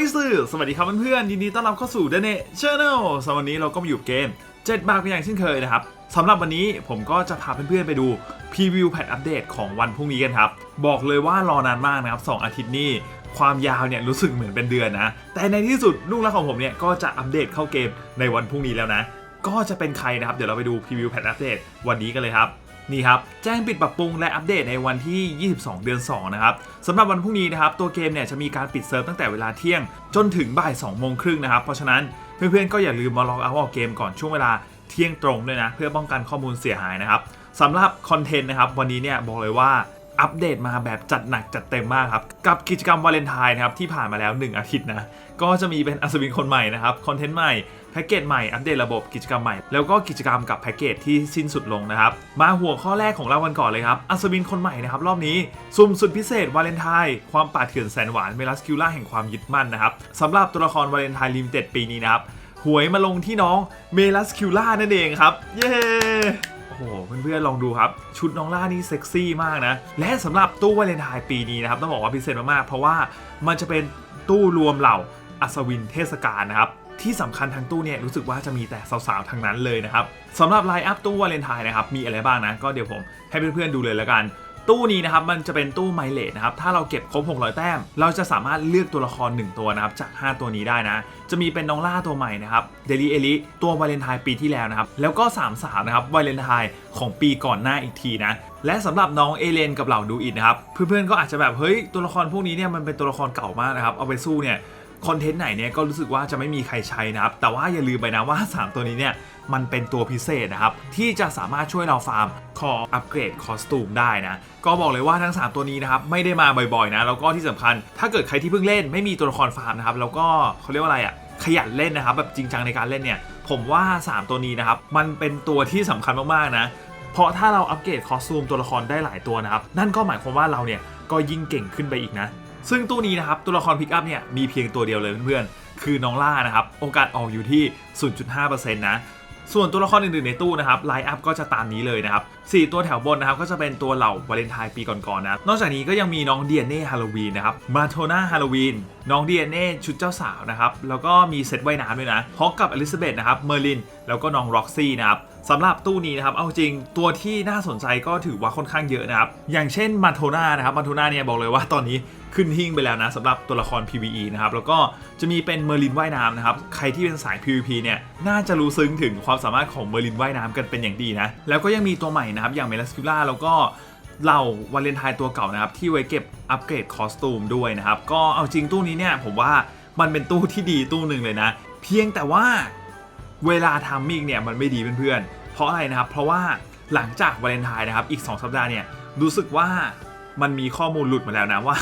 อยสื่อสวัสดีครับเพื่อนๆยินดีต้อนรับเข้าสู่เดเน่ชาแนลสำหรับวันนี้เราก็มาอยู่เกม 7 บาทเป็นอย่างเช่นเคยนะครับสำหรับวันนี้ผมก็จะพาเพื่อนๆไปดูพรีวิวแพทอัปเดตของวันพรุ่งนี้กันครับ บอกเลยว่ารอนานมากนะครับ 2 อาทิตย์นี้ความยาวเนี่ยรู้สึกเหมือนเป็นเดือนนะ แต่ในที่สุดลูกรักของผมเนี่ยก็จะอัปเดตเข้าเกมในวันพรุ่งนี้แล้วนะ ก็จะเป็นใครนะครับ เดี๋ยวเราไปดูพรีวิวแพทอัปเดตวันนี้กันเลยครับ นี่ครับแจ้งปิดปรับปรุงและอัปเดตในวันที่ 22 เดือน 2 นะครับสำหรับวันพรุ่งนี้นะครับตัวเกมเนี่ยจะมีการปิดเซิร์ฟตั้งแต่เวลาเที่ยง จนถึงบ่าย2โมงครึ่งนะครับเพราะฉะนั้นเพื่อนๆก็อย่าลืมมาล็อกเอาท์ออกเกมก่อนช่วงเวลาเที่ยงตรงด้วยนะเพื่อป้องกันข้อมูลเสียหายนะครับสำหรับคอนเทนต์นะครับวันนี้เนี่ยบอกเลยว่าอัปเดตมาแบบจัดหนักจัดเต็มมากครับ กับกิจกรรมวาเลนไทน์นะครับที่ผ่านมาแล้ว 1 อาทิตย์นะ ก็จะมีเป็นอัศวินคนใหม่นะครับ คอนเทนต์ใหม่ แพ็กเกจใหม่อัปเดตระบบกิจกรรมใหม่ แล้วก็กิจกรรมกับแพ็กเกจที่สิ้นสุดลงนะครับ มาหัวข้อแรกของเรากันก่อนเลยครับ อัศวินคนใหม่นะครับรอบนี้สุ่มสุดพิเศษวาเลนไทน์ความป่าเถื่อนแสนหวานเมลัสคิวล่าแห่งความยึดมั่นนะครับสำหรับตัวละครวาเลนไทน์ลิมิเต็ดปีนี้นะครับหวยมาลงที่น้องเมลัสคิวล่านั่นเองครับ เย้โอ้โหเพื่อนๆลองดูครับ ชุดน้องล่านี่เซ็กซี่มากนะ และสำหรับตู้วาเลนไทน์ปีนี้นะครับต้องบอกว่าพิเศษมากๆเพราะว่ามันจะเป็นตู้รวมเหล่าอัศวินเทศกาลนะครับ ที่สำคัญทางตู้เนี่ยรู้สึกว่าจะมีแต่สาวๆทั้งนั้นเลยนะครับสำหรับไลน์อัพตู้วาเลนไทน์นะครับมีอะไรบ้างนะก็เดี๋ยวผมให้เพื่อนๆดูเลยแล้วกันตู้นี้นะครับมันจะเป็นตู้ไมเลทนะครับถ้าเราเก็บครบ 600 แต้ม เราจะสามารถเลือกตัวละคร 1 ตัวนะครับจาก 5 ตัวนี้ได้นะ จะมีเป็นน้องล่าตัวใหม่นะครับเดลิเอลิตัววาเลนไทน์ปีที่แล้วนะครับแล้วก็3สาวนะครับวาเลนไทน์ของปีก่อนหน้าอีกทีนะและสำหรับน้องเอเลนกับเหล่าดูอิดนะครับเพื่อนๆก็อาจจะแบบเฮ้ยตัวละครพวกนี้เนี่ยมันเป็นตัวละครเก่ามากนะครับเอาไปสู้เนี่ย คอนเทนต์ไหนเนี่ยก็รู้สึกว่าจะไม่มีใครใช้นะครับ แต่ว่าอย่าลืมไปนะว่า 3 ตัวนี้เนี่ยมันเป็นตัวพิเศษนะครับ ที่จะสามารถช่วยเราฟาร์มคออัปเกรดคอสตูมได้นะ ก็บอกเลยว่าทั้ง 3 ตัวนี้นะครับไม่ได้มาบ่อยๆนะ แล้วก็ที่สำคัญ ถ้าเกิดใครที่เพิ่งเล่นไม่มีตัวละครฟาร์มนะครับ แล้วก็เขาเรียกว่าอะไรอะ่ะขยันเล่นนะครับ แบบจริงจังในการเล่นเนี่ย ผมว่า 3 ตัวนี้นะครับ มันเป็นตัวที่สำคัญมากๆนะ เพราะถ้าเราอัปเกรดคอสตูมตัวละครได้หลายตัวนะครับ นั่นก็หมายความว่าเราเนี่ยก็ยิ่งเก่งขึ้นไปอีกนะ ซึ่งตู้นี้นะครับตัวละครพิกอัพเนี่ยมีเพียงตัวเดียวเลยเพื่อนๆ คือน้องล่านะครับโอกาสออกอยู่ที่ 0.5%นะส่วนตัวละครอื่นๆในตู้นะครับไลน์อัพก็จะตามนี้เลยนะครับ4ตัวแถวบนนะครับก็จะเป็นตัวเหล่าวาเลนไทน์ปีก่อนๆนะ นอกจากนี้ก็ยังมีน้องเดียเน่ฮาโลวีนนะครับมาโทนาฮาโลวีนน้องเดียเน่ชุดเจ้าสาวนะครับแล้วก็มีเซตว่ายน้ำด้วยนะพร้อมกับอลิซาเบธนะครับเมอร์ลิน แล้วก็น้องร็อกซี่นะครับ สำหรับตู้นี้นะครับ เอาจริงตัวที่น่าสนใจก็ถือว่าค่อนข้างเยอะนะครับ อย่างเช่นมาโทนานะครับมาโทนาเนี่ยบอกเลยว่าตอนนี้ขึ้นหิ้งไปแล้วนะสำหรับตัวละคร PVE นะครับ แล้วก็จะมีเป็นเมอร์ลินว่ายน้ำนะครับ ใครที่เป็นสาย PVP เนี่ย น่าจะรู้ซึ้งถึงความสามารถของเมอร์ลินว่ายน้ำกันเป็นอย่างดีนะ แล้วก็ยังมีตัวใหม่นะครับ อย่างเมลัสคิล่าแล้วก็เหล่าวาเลนไทน์ตัวเก่านะครับ ที่ไว้เก็บอัปเกรดคอสตูมด้วยนะครับ ก็เอาจริงตู้นี้เนี่ยผมว่ามันเป็นตู้ที่ดีตู้หนึ่งเลยนะ เพียงแต่ว่า เวลาทามมิ่งเนี่ยมันไม่ดีเพื่อนๆ เพราะอะไรนะครับ เพราะว่าหลังจากวาเลนไทน์นะครับ อีก 2 สัปดาห์เนี่ยรู้สึกว่ามันมีข้อมูลหลุดมาแล้วนะว่า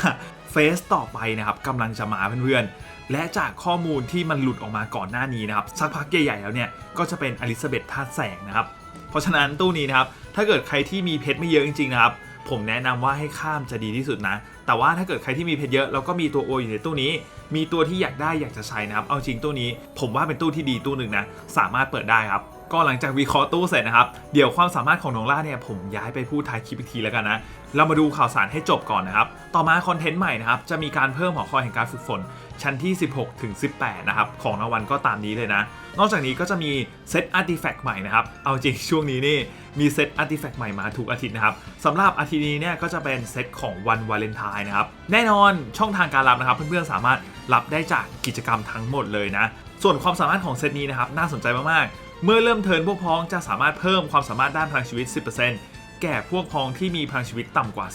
เฟสต่อไปนะครับกำลังจะมาเพื่อนๆ และจากข้อมูลที่มันหลุดออกมาก่อนหน้านี้นะครับ สักพักใหญ่ๆแล้วเนี่ยก็จะเป็นอลิซาเบธธาแสงนะครับ เพราะฉะนั้นตู้นี้นะครับ ถ้าเกิดใครที่มีเพชรไม่เยอะจริงๆนะครับ ผมแนะนำว่าให้ข้ามจะดีที่สุดนะ แต่ว่าถ้าเกิดใครที่มีเพชรเยอะแล้วก็มีตัวโออยู่ในตู้นี้ มีตัวที่อยากได้อยากจะใช้นะครับ เอาจริงตู้นี้ ผมว่าเป็นตู้ที่ดีตู้หนึ่งนะ สามารถเปิดได้ครับก็หลังจากวิเคราะห์ตู้เสร็จนะครับ เดี๋ยวความสามารถของน้องล่าเนี่ยผมย้ายไปพูดท้ายคลิปอีกทีแล้วกันนะ เรามาดูข่าวสารให้จบก่อนนะครับ ต่อมาคอนเทนต์ใหม่นะครับ จะมีการเพิ่มหอคอยแห่งการฝึกฝน ชั้นที่ 16 ถึง 18 นะครับ ของรางวัลก็ตามนี้เลยนะ นอกจากนี้ก็จะมีเซตอาร์ติแฟกต์ใหม่นะครับ เอาจริงช่วงนี้นี่มีเซตอาร์ติแฟกต์ใหม่มาทุกอาทิตย์นะครับสำหรับอาทิตย์นี้เนี่ยก็จะเป็นเซตของวันวาเลนไทน์นะครับ แน่นอนช่องทางการรับนะครับ เพื่อนๆสามารถรับได้จากกิจกรรมทั้งหมดเลยนะ ส่วนความสามารถของเซตนี้นะครับน่าสนใจมากๆ เมื่อเริ่มเทินพวกพ้องจะสามารถเพิ่มความสามารถด้านพลังชีวิต 10%แก่พวกพ้องที่มีพลังชีวิตต่ำกว่า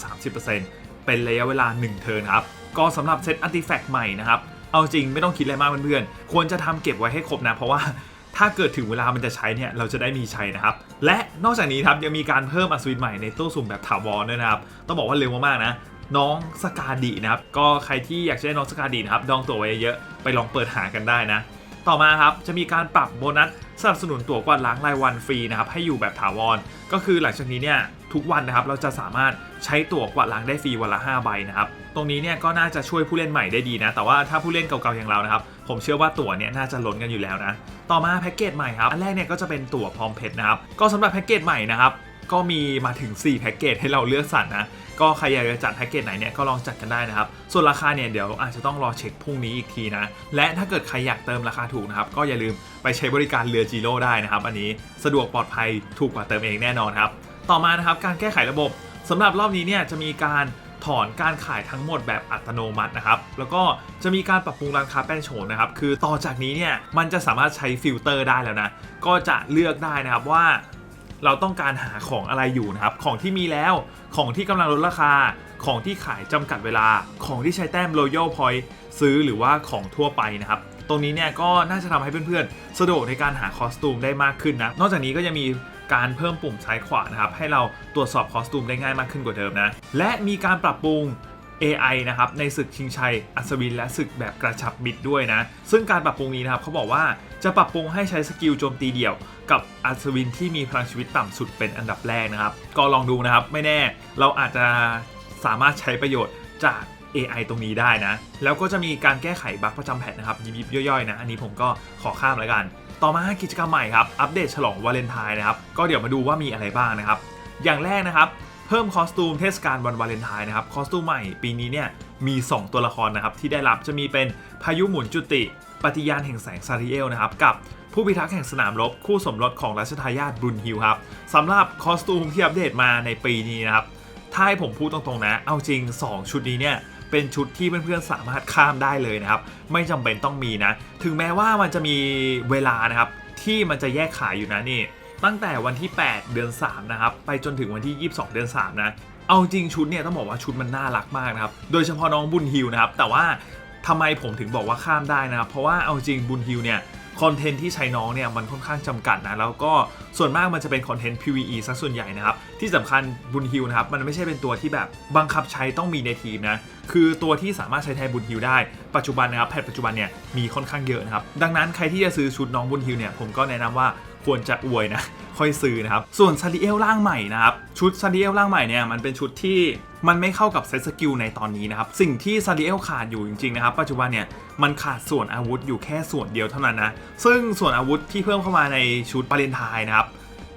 30%เป็นระยะเวลา 1 เทินครับ ก็สำหรับเซตอันติแฟกต์ใหม่นะครับ เอาจริงไม่ต้องคิดอะไรมากเพื่อนๆ ควรจะทำเก็บไว้ให้ครบนะ เพราะว่าถ้าเกิดถึงเวลามันจะใช้เนี่ยเราจะได้มีใช้นะครับ และนอกจากนี้ครับยังมีการเพิ่มอัศวินใหม่ในตู้สุ่มแบบถาวรด้วยนะครับ ต้องบอกว่าเร็วมากๆนะน้องสกาดินะครับ ก็ใครที่อยากจะได้น้องสกาดินะครับดองตัวไว้เยอะไปลองเปิดหากันได้นะ ต่อมาครับจะมีการปรับโบนัสสนับสนุนตั๋วกวาดล้างรายวันฟรีนะครับให้อยู่แบบถาวร ก็คือหลังจากนี้เนี่ย ทุกวันนะครับเราจะสามารถใช้ตั๋วกวาดล้างได้ฟรีวันละ 5 ใบนะครับตรงนี้เนี่ยก็น่าจะช่วยผู้เล่นใหม่ได้ดีนะ แต่ว่าถ้าผู้เล่นเก่าๆอย่างเรานะครับผมเชื่อว่าตั๋วเนี่ยน่าจะล้นกันอยู่แล้วนะต่อมาแพ็กเกจใหม่ครับอันแรกเนี่ยก็จะเป็นตั๋วพร้อมเพชรนะครับก็สำหรับแพ็กเกจใหม่นะครับก็มีมาถึง 4 แพ็กเกจให้เราเลือกสรรนะ ก็ใครอยากจะจัดแพ็กเกจไหนเนี่ยก็ลองจัดกันได้นะครับ ส่วนราคาเนี่ยเดี๋ยวอาจจะต้องรอเช็คพรุ่งนี้อีกทีนะ และถ้าเกิดใครอยากเติมราคาถูกนะครับ ก็อย่าลืมไปใช้บริการเรือจีโร่ได้นะครับ อันนี้สะดวกปลอดภัยถูกกว่าเติมเองแน่นอนครับ ต่อมานะครับการแก้ไขระบบสำหรับรอบนี้เนี่ยจะมีการถอนการขายทั้งหมดแบบอัตโนมัตินะครับ แล้วก็จะมีการปรับปรุงร้านค้าแป้งโฉนนะครับ คือต่อจากนี้เนี่ยมันจะสามารถใช้ฟิลเตอร์ได้แล้วนะ ก็จะเลือกได้นะครับว่า เราต้องการหาของอะไรอยู่นะครับ ของที่มีแล้ว ของที่กำลังลดราคา ของที่ขายจำกัดเวลา ของที่ใช้แต้ม Royal Point ซื้อหรือว่าของทั่วไปนะครับ ตรงนี้เนี่ยก็น่าจะทำให้เพื่อนๆ สะดวกในการหาคอสตูมได้มากขึ้นนะ นอกจากนี้ก็ยังมี การเพิ่มปุ่มซ้ายขวานะครับให้เราตรวจสอบคอสตูมได้ง่ายมากขึ้นกว่าเดิมนะและมีการปรับปรุง AI นะครับในศึกชิงชัยอัศวินและศึกแบบกระชับมิดด้วยนะ ซึ่งการปรับปรุงนี้นะครับเขาบอกว่าจะปรับปรุงให้ใช้สกิลโจมตีเดี่ยว กับอัศวินที่มีพลังชีวิตต่ำสุดเป็นอันดับแรกนะครับ ก็ลองดูนะครับไม่แน่เราอาจจะสามารถใช้ประโยชน์จาก AI ตรงนี้ได้นะ แล้วก็จะมีการแก้ไขบั๊กประจำแพทนะครับยิบๆย่อยๆนะ อันนี้ผมก็ขอข้ามแล้วกัน ต่อมากิจกรรมใหม่ครับ อัปเดตฉลองวาเลนไทน์นะครับ ก็เดี๋ยวมาดูว่ามีอะไรบ้างนะครับ อย่างแรกนะครับ เพิ่มคอสตูมเทศกาลวันวาเลนไทน์นะครับ คอสตูมใหม่ปีนี้เนี่ยมี 2 ตัวละครนะครับที่ได้รับจะมีเป็นพายุหมุนจุติ ปฏิญาณแห่งแสงซาริเอลนะครับกับผู้พิทักษ์แห่งสนามรบคู่สมรสของรัชทายาทบรุนฮิลครับสำหรับคอสตูมที่อัปเดตมาในปีนี้นะครับถ้าให้ผมพูดตรงๆนะ เอาจริง 2 ชุดนี้เนี่ย เป็นชุดที่เพื่อนๆสามารถข้ามได้เลยนะครับ ไม่จำเป็นต้องมีนะ ถึงแม้ว่ามันจะมีเวลานะครับ ที่มันจะแยกขายอยู่นะนี่ ตั้งแต่วันที่ 8 เดือน 3 นะครับ ไปจนถึงวันที่ 22 เดือน 3 นะ เอาจริงชุดเนี่ยต้องบอกว่าชุดมันน่ารักมากนะครับ โดยเฉพาะน้องบุญฮิวนะครับ แต่ว่าทำไมผมถึงบอกว่าข้ามได้นะครับ เพราะว่าเอาจริงบุญฮิวเนี่ย คอนเทนต์ที่ใช้น้องเนี่ยมันค่อนข้างจำกัดนะแล้วก็ส่วนมากมันจะเป็นคอนเทนต์ PVE ซะส่วนใหญ่นะครับที่สำคัญบุญฮิวนะครับมันไม่ใช่เป็นตัวที่แบบบังคับใช้ต้องมีในทีมนะคือตัวที่สามารถใช้แทนบุญฮิวได้ปัจจุบันนะครับแพทปัจจุบันเนี่ยมีค่อนข้างเยอะนะครับดังนั้นใครที่จะซื้อชุดน้องบุญฮิวเนี่ยผมก็แนะนำว่า ควรจะอวยนะค่อยซื้อนะครับ ส่วนซาดิเอลร่างใหม่นะครับ ชุดซาดิเอลร่างใหม่เนี่ยมันเป็นชุดที่มันไม่เข้ากับเซตสกิลในตอนนี้นะครับ สิ่งที่ซาดิเอลขาดอยู่จริงๆนะครับ ปัจจุบันเนี่ยมันขาดส่วนอาวุธอยู่แค่ส่วนเดียวเท่านั้นนะ ซึ่งส่วนอาวุธที่เพิ่มเข้ามาในชุดปาเลนทน์นะครับ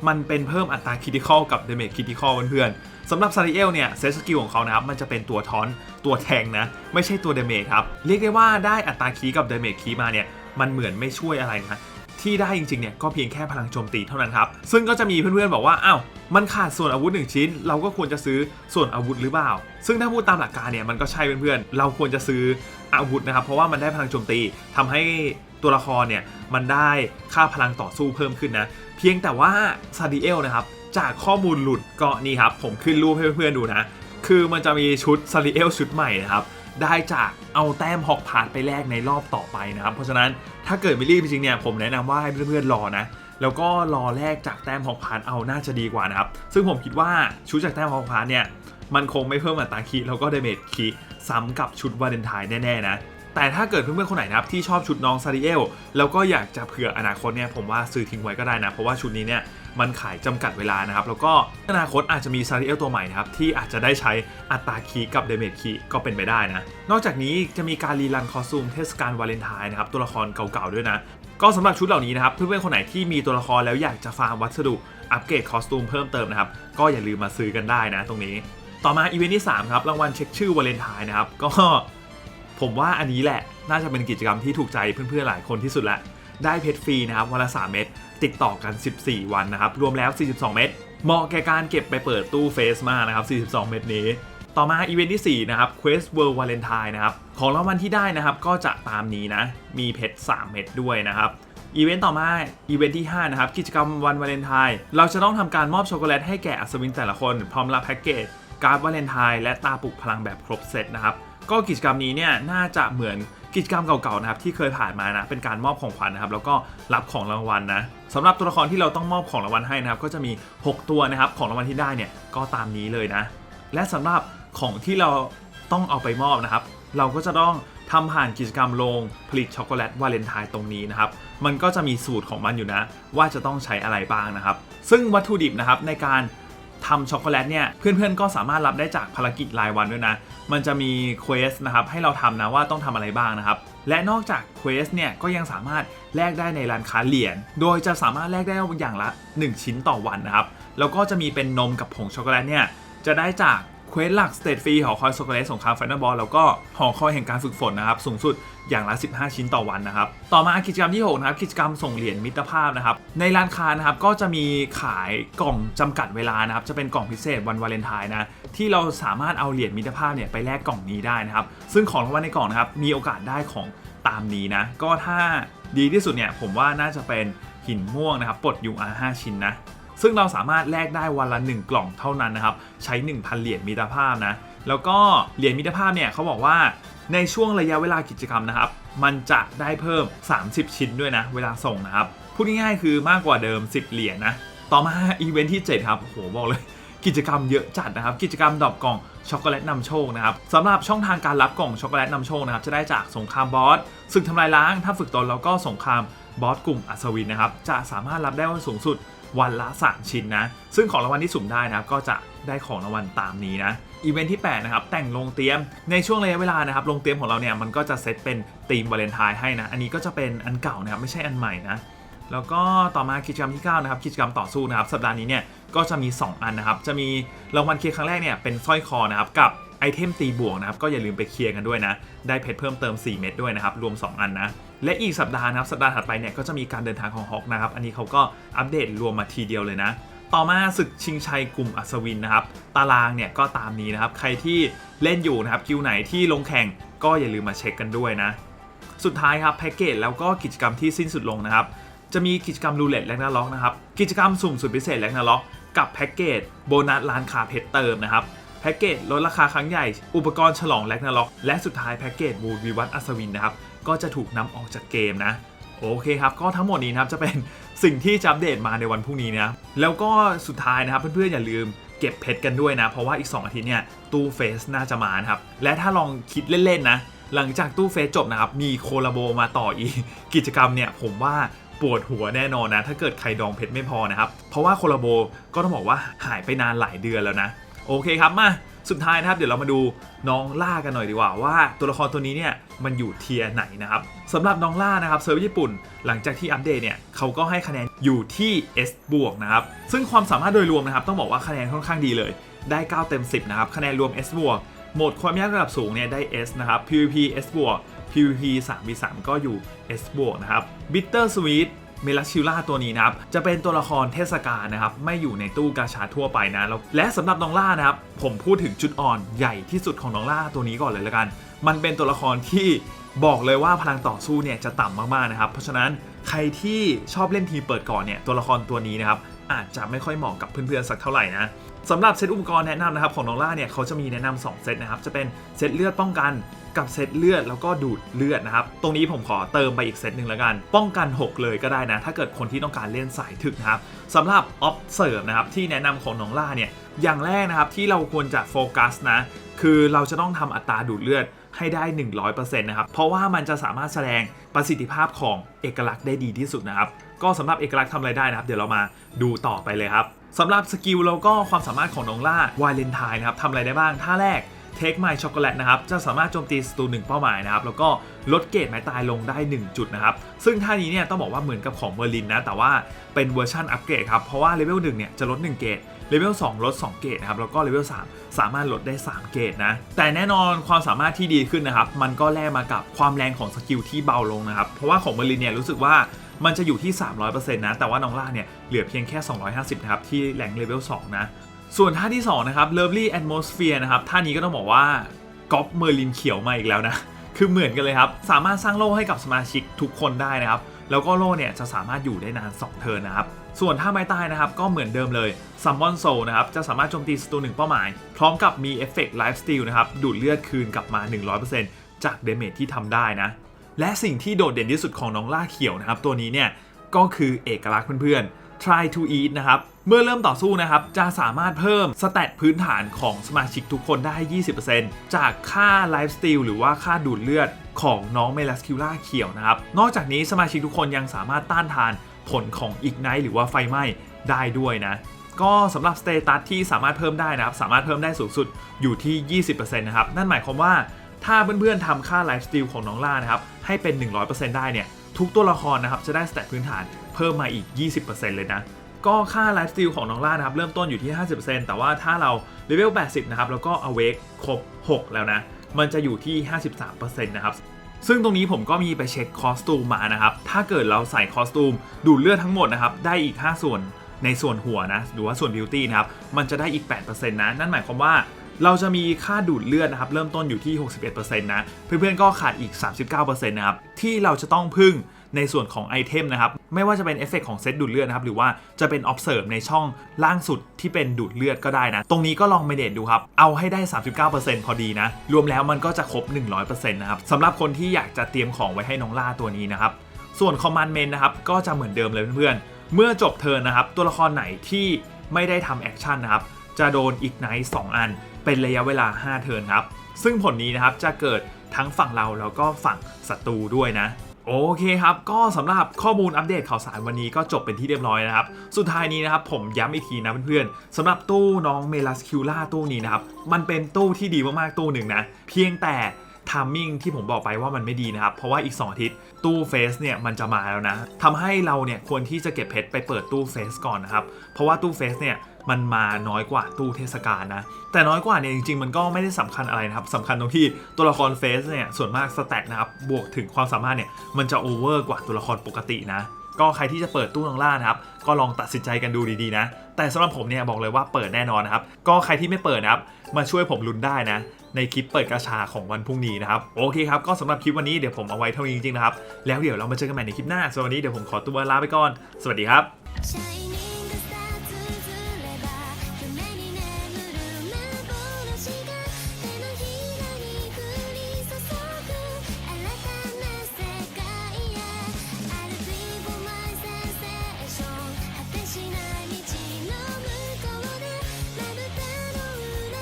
มันเป็นเพิ่มอัตราคิติคอลกับเดเมจคิติคอลเพื่อนๆสำหรับซาริเอลเนี่ยเซตสกิลของเขานะครับมันจะเป็นตัวทอนตัวแทงนะไม่ใช่ตัวเดเมจครับเรียกได้ว่าได้อัตราคีกับเดเมจคีมาเนี่ยมันเหมือนไม่ช่วยอะไรนะ ที่ได้จริงๆเนี่ยก็เพียงแค่พลังโจมตีเท่านั้นครับ ซึ่งก็จะมีเพื่อนๆบอกว่าอ้าวมันขาดส่วนอาวุธหนึ่งชิ้น เราก็ควรจะซื้อส่วนอาวุธหรือเปล่า ซึ่งถ้าพูดตามหลักการเนี่ยมันก็ใช่เพื่อนๆเราควรจะซื้ออาวุธนะครับ เพราะว่ามันได้พลังโจมตีทำให้ตัวละครเนี่ยมันได้ค่าพลังต่อสู้เพิ่มขึ้นนะ เพียงแต่ว่าซาดิเอลนะครับจากข้อมูลหลุดก็นี่ครับผมขึ้นรูปให้เพื่อนๆดูนะ คือมันจะมีชุดซาริเอลชุดใหม่นะครับ ได้จากเอาแต้มฮอกพาร์ตไปแลกในรอบต่อไปนะครับ เพราะฉะนั้นถ้าเกิดไม่รีบจริงๆเนี่ยผมแนะนำว่าให้เพื่อนๆรอนะแล้วก็รอแลกจากแต้มฮอกพาร์ตเอาน่าจะดีกว่านะครับซึ่งผมคิดว่าชุดจากแต้มฮอกพาร์ตเนี่ยมันคงไม่เพิ่มอัตราคีแล้วก็เดเมจคีซ้ำกับชุดวาเลนไทน์แน่ๆนะ แต่ถ้าเกิดเพื่อนๆคนไหนนะครับที่ชอบชุดน้องซาริเอลแล้วก็อยากจะเผื่ออนาคตเนี่ยผมว่าซื้อทิ้งไว้ก็ได้นะ เพราะว่าชุดนี้เนี่ยมันขายจำกัดเวลานะครับ แล้วก็อนาคตอาจจะมีซาริเอลตัวใหม่นะครับ ที่อาจจะได้ใช้อัตราคีกับเดเมจคีก็เป็นไปได้นะ นอกจากนี้จะมีการรีรันคอสตูมเทศกาลวาเลนไทน์นะครับ ตัวละครเก่าๆด้วยนะ ก็สำหรับชุดเหล่านี้นะครับ เพื่อนๆคนไหนที่มีตัวละครแล้วอยากจะฟาร์มวัสดุอัปเกรดคอสตูมเพิ่มเติมนะครับ ก็อย่าลืมมาซื้อกันได้นะ ตรงนี้ ต่อมาอีเวนต์ที่3ครับรางวัลเช็คชื่อวาเลนไทน์นะครับก็ ผมว่าอันนี้แหละน่าจะเป็นกิจกรรมที่ถูกใจเพื่อนๆหลายคนที่สุดละได้เพชรฟรีนะครับวันละ3เม็ดติดต่อกัน 14 วันนะครับ รวมแล้ว 42 เม็ดเหมาะแก่การเก็บไปเปิดตู้เฟสมากนะครับ 42 เม็ดนี้ ต่อมาอีเวนต์ที่ 4 นะครับ Quest World Valentine นะครับ ของรางวัลที่ได้นะครับ ก็จะตามนี้นะ มีเพชร 3 เม็ดด้วยนะครับอีเวนต์ต่อมาอีเวนต์ที่ 5 นะครับ กิจกรรมวันวาเลนไทน์เราจะต้องทำการมอบช็อกโกแลตให้แก่อัศวินแต่ละคน พร้อมรับแพ็กเกจ การ์ดวาเลนไทน์และตาปลุกพลังแบบครบเซตนะครับ ก็กิจกรรมนี้เนี่ยน่าจะเหมือนกิจกรรมเก่าๆนะครับที่เคยผ่านมานะเป็นการมอบของขวัญนะครับแล้วก็รับของรางวัลนะสำหรับตัวละครที่เราต้องมอบของรางวัลให้นะครับก็จะมี 6 ตัวนะครับของรางวัลที่ได้เนี่ยก็ตามนี้เลยนะ และสำหรับของที่เราต้องเอาไปมอบนะครับ เราก็จะต้องทำผ่านกิจกรรมโรงผลิตช็อกโกแลตวาเลนไทน์ตรงนี้นะครับ มันก็จะมีสูตรของมันอยู่นะ ว่าจะต้องใช้อะไรบ้างนะครับ ซึ่งวัตถุดิบนะครับในการ ทำช็อกโกแลตเนี่ยเพื่อนๆก็สามารถรับได้จากภารกิจรายวันด้วยนะ มันจะมีเควสนะครับให้เราทำนะว่าต้องทำอะไรบ้างนะครับ และนอกจากเควสเนี่ยก็ยังสามารถแลกได้ในร้านค้าเหรียญโดยจะสามารถแลกได้อย่างละ 1 ชิ้นต่อวันนะครับแล้วก็จะมีเป็นนมกับผงช็อกโกแลตเนี่ยจะได้จาก เควสหลักสเตทฟรีหอคอยช็อกโกแลตสงครามไฟนอลบอลแล้วก็หอคอยแห่งการฝึกฝนนะครับ สูงสุดอย่างละ 15 ชิ้นต่อวันนะครับ ต่อมากิจกรรมที่6นะครับ กิจกรรมส่งเหรียญมิตรภาพนะครับ ในร้านค้านะครับก็จะมีขายกล่องจำกัดเวลานะครับ จะเป็นกล่องพิเศษวันวาเลนไทน์นะ ที่เราสามารถเอาเหรียญมิตรภาพเนี่ยไปแลกกล่องนี้ได้นะครับ ซึ่งของรางวัลในกล่องนะครับมีโอกาสได้ของตามนี้นะ ก็ถ้าดีที่สุดเนี่ยผมว่าน่าจะเป็นหินม่วงนะครับปลดยุง R5 ชิ้นนะ ซึ่งเราสามารถแลกได้วันละ 1 กล่องเท่านั้นนะครับ ใช้ 1,000 เหรียญมิตรภาพนะ แล้วก็เหรียญมิตรภาพเนี่ยเขาบอกว่าในช่วงระยะเวลากิจกรรมนะครับ มันจะได้เพิ่ม 30 ชิ้นด้วยนะ เวลาส่งนะครับ พูดง่ายๆคือมากกว่าเดิม 10 เหรียญนะต่อมาอีเวนท์ที่ 7 ครับโหบอกเลยกิจกรรมเยอะจัดนะครับ กิจกรรมดรอปกล่องช็อกโกแลตนำโชคนะครับสำหรับช่องทางการรับกล่องช็อกโกแลตนำโชคนะครับจะได้จากสงครามบอสศึกทำลายล้าง ถ้าฝึกตนแล้วก็สงครามบอสกลุ่มอัศวินนะครับจะสามารถรับได้วันสูงสุด วันละ 3 ชิ้นนะ ซึ่งของรางวัลที่สุ่มได้นะครับก็จะได้ของรางวัลตามนี้นะอีเวนท์ที่8นะครับแต่งลงเตรียมในช่วงระยะเวลานะครับลงเตรียมของเราเนี่ยมันก็จะเซตเป็นธีมวาเลนไทน์ให้นะ อันนี้ก็จะเป็นอันเก่านะครับไม่ใช่อันใหม่นะแล้วก็ต่อมากิจกรรมที่9นะครับกิจกรรมต่อสู้นะครับสัปดาห์นี้เนี่ยก็จะมี 2 อันนะครับ จะมีรางวัลเคลียร์ครั้งแรกเนี่ยเป็นสร้อยคอนะครับกับไอเทมตีบวกนะครับก็อย่าลืมไปเคลียร์กันด้วยนะ ได้เพชรเพิ่มเติม 4 เม็ดด้วยนะครับรวม 2 อันนะ และอีกสัปดาห์นะครับสัปดาห์ถัดไปเนี่ยก็จะมีการเดินทางของฮอกนะครับอันนี้เขาก็อัปเดตรวมมาทีเดียวเลยนะต่อมาศึกชิงชัยกลุ่มอัศวินนะครับ ตารางเนี่ยก็ตามนี้นะครับ ใครที่เล่นอยู่นะครับคิวไหนที่ลงแข่งก็อย่าลืมมาเช็คกันด้วยนะ สุดท้ายครับแพ็กเกจแล้วก็กิจกรรมที่สิ้นสุดลงนะครับ จะมีกิจกรรมรูเล็ตแลกนาล็อกนะครับ กิจกรรมสุ่มสุดพิเศษแลกนาล็อก กับแพ็กเกจโบนัสร้านคาเพชรเติมนะครับ แพ็กเกจลดราคาครั้งใหญ่ อุปกรณ์ฉลองแลกนาล็อก และสุดท้ายแพ็กเกจบูวิวัตอัศวินนะครับ ก็จะถูกนำออกจากเกมนะ โอเคครับ ก็ทั้งหมดนี้นะครับจะเป็นสิ่งที่จะอัปเดตมาในวันพรุ่งนี้นะแล้วก็สุดท้ายนะครับเพื่อนๆอย่าลืมเก็บเพชรกันด้วยนะ เพราะว่าอีก 2 อาทิตย์เนี่ยตู้เฟสน่าจะมานะครับ และถ้าลองคิดเล่นๆนะ หลังจากตู้เฟสจบนะครับ มีโคลาโบมาต่ออีก กิจกรรมเนี่ยผมว่าปวดหัวแน่นอนนะ ถ้าเกิดใครดองเพชรไม่พอนะครับ เพราะว่าโคลาโบก็ต้องบอกว่าหายไปนานหลายเดือนแล้วนะ โอเคครับมา สุดท้ายนะครับเดี๋ยวเรามาดูน้องล่ากันหน่อยดีกว่าว่าตัวละครตัวนี้เนี่ยมันอยู่เทียร์ไหนนะครับสำหรับน้องล่านะครับเซิร์ฟญี่ปุ่น หลังจากที่อัปเดตเนี่ยเขาก็ให้คะแนนอยู่ที่ S บวกนะครับซึ่งความสามารถโดยรวมนะครับต้องบอกว่าคะแนนค่อนข้างดีเลย ได้ 9 เต็ม 10 นะครับคะแนนรวม S บวกโหมดความยากระดับสูงเนี่ยได้ S นะครับ PVP S บวก PVP 3v3 ก็อยู่ S บวกนะครับ Bitter Sweet เมลัชิล่าตัวนี้นะครับจะเป็นตัวละครเทศกาลนะครับไม่อยู่ในตู้กาชาทั่วไปนะแล้วและสำหรับน้องล่านะครับผมพูดถึงจุดอ่อนใหญ่ที่สุดของน้องล่าตัวนี้ก่อนเลยละกัน มันเป็นตัวละครที่บอกเลยว่าพลังต่อสู้เนี่ยจะต่ำมากๆนะครับเพราะฉะนั้นใครที่ชอบเล่นทีมเปิดก่อนเนี่ยตัวละครตัวนี้นะครับอาจจะไม่ค่อยเหมาะกับเพื่อนๆสักเท่าไหร่นะ สำหรับเซตอุปกรณ์แนะนำนะครับของน้องล่าเนี่ยเขาจะมีแนะนำ2เซตนะครับจะเป็นเซตเลือดป้องกันกับเซตเลือดแล้วก็ดูดเลือดนะครับ ตรงนี้ผมขอเติมไปอีกเซตหนึ่งแล้วกัน ป้องกัน 6 เลยก็ได้นะ ถ้าเกิดคนที่ต้องการเล่นสายถึกนะครับสำหรับ Observe นะครับที่แนะนำของน้องล่าเนี่ยอย่างแรกนะครับที่เราควรจะโฟกัสนะ คือเราจะต้องทำอัตราดูดเลือดให้ได้ 100%นะครับ เพราะว่ามันจะสามารถแสดงประสิทธิภาพของเอกลักษณ์ได้ดีที่สุดนะครับ ก็สำหรับเอกลักษณ์ทำอะไรได้นะครับ เดี๋ยวเรามาดูต่อไปเลยครับ สำหรับสกิลแล้วก็ความสามารถของน้องล่าวายเลนไทน์นะครับทำอะไรได้บ้างท่าแรกเทคไมช็อกโกแลตนะครับจะสามารถโจมตีศัตรูหนึ่งเป้าหมายนะครับแล้วก็ลดเกรดไม้ตายลงได้ 1 จุดนะครับซึ่งท่านี้เนี่ยต้องบอกว่าเหมือนกับของเมอร์ลินนะแต่ว่าเป็นเวอร์ชันอัปเกรดครับเพราะว่าเลเวล1เนี่ยจะลด 1 เกรดเลเวล2ลด 2 เกรดนะครับแล้วก็เลเวล3สามารถลดได้ 3 เกรดนะแต่แน่นอนความสามารถที่ดีขึ้นนะครับมันก็แลกมากับความแรงของสกิลที่เบาลงนะครับเพราะว่าของเมอร์ลินเนี่ยรู้สึกว่า มันจะอยู่ที่ 300%นะ แต่ว่าน้องล่าเนี่ยเหลือเพียงแค่ 250 นะครับ ที่แรงเลเวล 2 นะ ส่วนท่าที่สองนะครับ Lovely Atmosphere นะครับ ท่านี้ก็ต้องบอกว่าก๊อปเมอร์ลินเขียวมาอีกแล้วนะ คือเหมือนกันเลยครับ สามารถสร้างโล่ให้กับสมาชิกทุกคนได้นะครับ แล้วก็โล่เนี่ยจะสามารถอยู่ได้นาน 2 เทิร์นนะครับ ส่วนท่าไม้ตายนะครับ ก็เหมือนเดิมเลย Summon Soul นะครับ จะสามารถโจมตีศัตรูหนึ่งเป้าหมาย พร้อมกับมีเอฟเฟกต์ Life Steal นะครับ ดูดเลือดคืนกลับมา 100%จากเดเมจที่ทำได้นะ และสิ่งที่โดดเด่นที่สุดของน้องล่าเขียวนะครับตัวนี้เนี่ยก็คือเอกลักษณ์เพื่อนๆ try to eat นะครับเมื่อเริ่มต่อสู้นะครับจะสามารถเพิ่มสเตตพื้นฐานของสมาชิกทุกคนได้ 20%จากค่าไลฟ์ส e ต l หรือว่าค่าดูดเลือดของน้องเมลัสคิล่าเขียวนะครับนอกจากนี้สมาชิกทุกคนยังสามารถต้านทานผลของอีกไนท์หรือว่าไฟไหม้ได้ด้วยนะก็สำหรับสเตตัสที่สามารถเพิ่มได้นะครับสามารถเพิ่มได้สูงสุดอยู่ที่ 20%นะครับนั่นหมายความว่า ถ้าเพื่อนๆทำค่าไลฟ์ส e ต l ของน้องล่านะครับให้เป็น 100%ได้เนี่ยทุกตัวละครนะครับจะได้สเตตพื้นฐานเพิ่มมาอีก 20%เลยนะก็ค่าไลฟ์ส e ต l ของน้องล่านะครับเริ่มต้นอยู่ที่ 50%แต่ว่าถ้าเราเลเวล 80 นะครับแล้วก็ awake ครบ 6 แล้วนะมันจะอยู่ที่ 53%นะครับซึ่งตรงนี้ผมก็มีไปเช็คคอสตูมมานะครับ ถ้าเกิดเราใส่คอสตูมดูดเลือดทั้งหมดนะครับ ได้อีก 5 ส่วนในส่วนหัวนะ หรือว่าส่วนบิวตี้นะครับ มันจะได้อีก 8%นะ นั่นหมายความว่า เราจะมีค่าดูดเลือดนะครับเริ่มต้นอยู่ที่ 61%นะเพื่อนๆก็ขาดอีก 39%นะครับที่เราจะต้องพึ่งในส่วนของไอเทมนะครับไม่ว่าจะเป็นเอฟเฟกของเซตดูดเลือดนะครับหรือว่าจะเป็น observe ในช่องล่างสุดที่เป็นดูดเลือดก็ได้นะ ตรงนี้ก็ลองเมเนจดูครับ เอาให้ได้ 39%พอดีนะ รวมแล้วมันก็จะครบ 100%นะครับสำหรับคนที่อยากจะเตรียมของไว้ให้น้องล่าตัวนี้นะครับ ส่วนคอมมานด์เมนนะครับก็จะเหมือนเดิมเลยเพื่อนๆ เมื่อจบเทิร์นนะครับ ตัวละครไหนที่ไม่ได้ทำแอคชั่นนะครับจะโดนอีกไนท์2อัน เป็นระยะเวลา 5 เทิร์นครับ ซึ่งผลนี้นะครับจะเกิดทั้งฝั่งเราแล้วก็ฝั่งศัตรูด้วยนะโอเคครับ ก็สำหรับข้อมูลอัปเดตข่าวสารวันนี้ก็จบเป็นที่เรียบร้อยนะครับ สุดท้ายนี้นะครับผมย้ำอีกทีนะเพื่อนๆสำหรับตู้น้องเมลัสคิวล่าตู้นี้นะครับ มันเป็นตู้ที่ดีมากๆตู้หนึ่งนะ เพียงแต่ ทามมิ่งที่ผมบอกไปว่ามันไม่ดีนะครับ เพราะว่าอีก 2 อาทิตย์ตู้เฟสเนี่ยมันจะมาแล้วนะทำให้เราเนี่ยควรที่จะเก็บเพชรไปเปิดตู้เฟสก่อนนะครับ เพราะว่าตู้เฟสเนี่ยมันมาน้อยกว่าตู้เทศกาลนะ แต่น้อยกว่าเนี่ยจริงๆ มันก็ไม่ได้สำคัญอะไรนะครับสำคัญตรงที่ตัวละครเฟสเนี่ยส่วนมากสแตทนะครับบวกถึงความสามารถเนี่ยมันจะโอเวอร์กว่าตัวละครปกตินะ ก็ใครที่จะเปิดตู้น้องล่านะครับก็ลองตัดสินใจกันดูดีๆนะ แต่สำหรับผมเนี่ยบอกเลยว่าเปิดแน่นอนนะครับ ก็ใครที่ไม่เปิดนะครับ มาช่วยผมลุ้นได้นะ ในคลิปเปิดกระชาของวันพรุ่งนี้นะครับ โอเคครับ ก็สำหรับคลิปวันนี้เดี๋ยวผมเอาไว้เท่านี้จริงๆนะครับ แล้วเดี๋ยวเรามาเจอกันใหม่ในคลิปหน้าสำหรับวันนี้เดี๋ยวผมขอตัวลาไปก่อน สวัสดีครับ